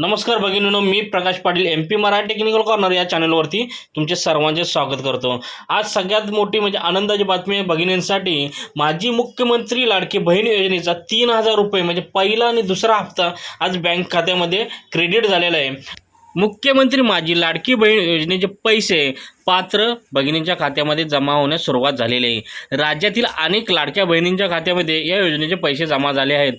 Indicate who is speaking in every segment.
Speaker 1: नमस्कार भगिनीनो मी Prakash Patil M P Marathi technical corner या चॅनलवरती तुमचे सर्वांचे स्वागत करतो. आज सगळ्यात मोठी म्हणजे आनंदाची बातमी आहे भगिनींसाठी. माजी मुख्यमंत्री लाडकी बहीण योजनेचा तीन हजार रुपये म्हणजे पहिला आणि दुसरा हप्ता आज बँक खात्यामध्ये क्रेडिट झालेला आहे. मुख्यमंत्री माझी लाडकी बहीण योजनेचे पैसे पात्र भगिनींच्या खात्यामध्ये जमा होण्यास सुरुवात झालेली आहे. राज्यातील अनेक लाडक्या बहिणींच्या खात्यामध्ये या योजनेचे पैसे जमा झाले आहेत.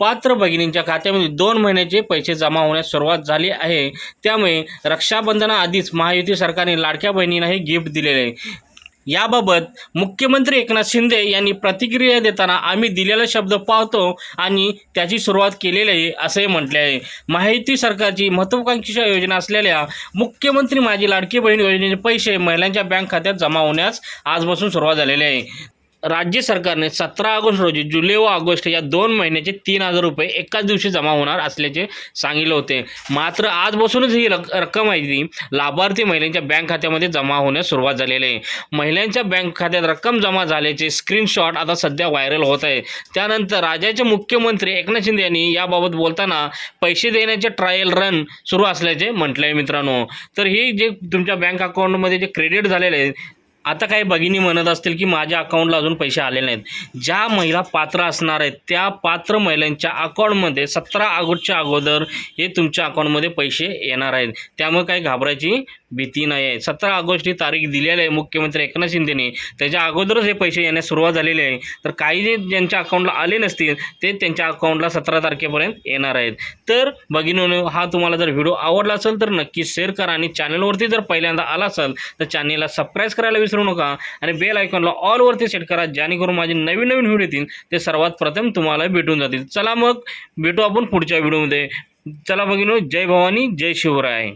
Speaker 1: पात्र भगिनींच्या खात्यामध्ये दोन महिन्याचे पैसे जमा होण्यास सुरुवात झाली आहे. त्यामुळे रक्षाबंधनाआधीच महायुती सरकारने लाडक्या बहिणींना हे गिफ्ट दिलेले आहे. याबाबत मुख्यमंत्री एकनाथ शिंदे यांनी प्रतिक्रिया देताना आम्ही दिलेला शब्द पाहतो आणि त्याची सुरुवात केलेली आहे असंही म्हटले आहे. माहिती सरकारची महत्त्वाकांक्षी योजना असलेल्या मुख्यमंत्री माझी लाडकी बहीण योजनेचे पैसे महिलांच्या बँक खात्यात जमा होण्यास आजपासून सुरुवात झालेली आहे. राज्य सरकारने सतरा ऑगस्ट रोजी जुलै व ऑगस्ट या दोन महिन्याचे तीन हजार रुपये एकाच दिवशी जमा होणार असल्याचे सांगितले होते. मात्र आजपासूनच ही रक रक्कम आहे ती लाभार्थी महिलांच्या बँक खात्यामध्ये जमा होण्यास सुरुवात झालेली आहे. महिलांच्या बँक खात्यात रक्कम जमा झाल्याचे स्क्रीनशॉट आता सध्या व्हायरल होत आहे. त्यानंतर राज्याचे मुख्यमंत्री एकनाथ शिंदे यांनी याबाबत बोलताना पैसे देण्याचे ट्रायल रन सुरू असल्याचे म्हटले आहे मित्रांनो. तर हे जे तुमच्या बँक अकाउंटमध्ये जे क्रेडिट झालेले आहे आता काही भगिनी म्हणत असतील की माझ्या अकाउंटला अजून पैसे आलेले नाहीत. ज्या महिला पात्र असणार आहेत त्या पात्र महिलांच्या अकाउंटमध्ये सतरा ऑगस्टच्या अगोदर हे तुमच्या अकाउंटमध्ये पैसे येणार आहेत. त्यामुळे काही घाबरायची भीती नाही आहे. सतरा ऑगस्ट ही तारीख दिलेली आहे मुख्यमंत्री एकनाथ शिंदेने. त्याच्या अगोदरच हे पैसे येण्यास सुरुवात झालेली आहे. तर काही जे ज्यांच्या अकाउंटला आले नसतील ते त्यांच्या अकाउंटला सतरा तारखेपर्यंत येणार आहेत. तर भगिनीनो हा तुम्हाला जर व्हिडिओ आवडला असेल तर नक्की शेअर करा आणि चॅनलवरती जर पहिल्यांदा आला असेल तर चॅनलला सबस्क्राईब करायला विसरू नका आणि बेल आयकॉनला ऑलवरती सेट करा जेणेकरून माझे नवीन नवीन व्हिडिओ येतील ते सर्वात प्रथम तुम्हाला भेटून जातील. चला मग भेटू आपण पुढच्या व्हिडिओमध्ये चला भगिनो जय भवानी जय शिवराय.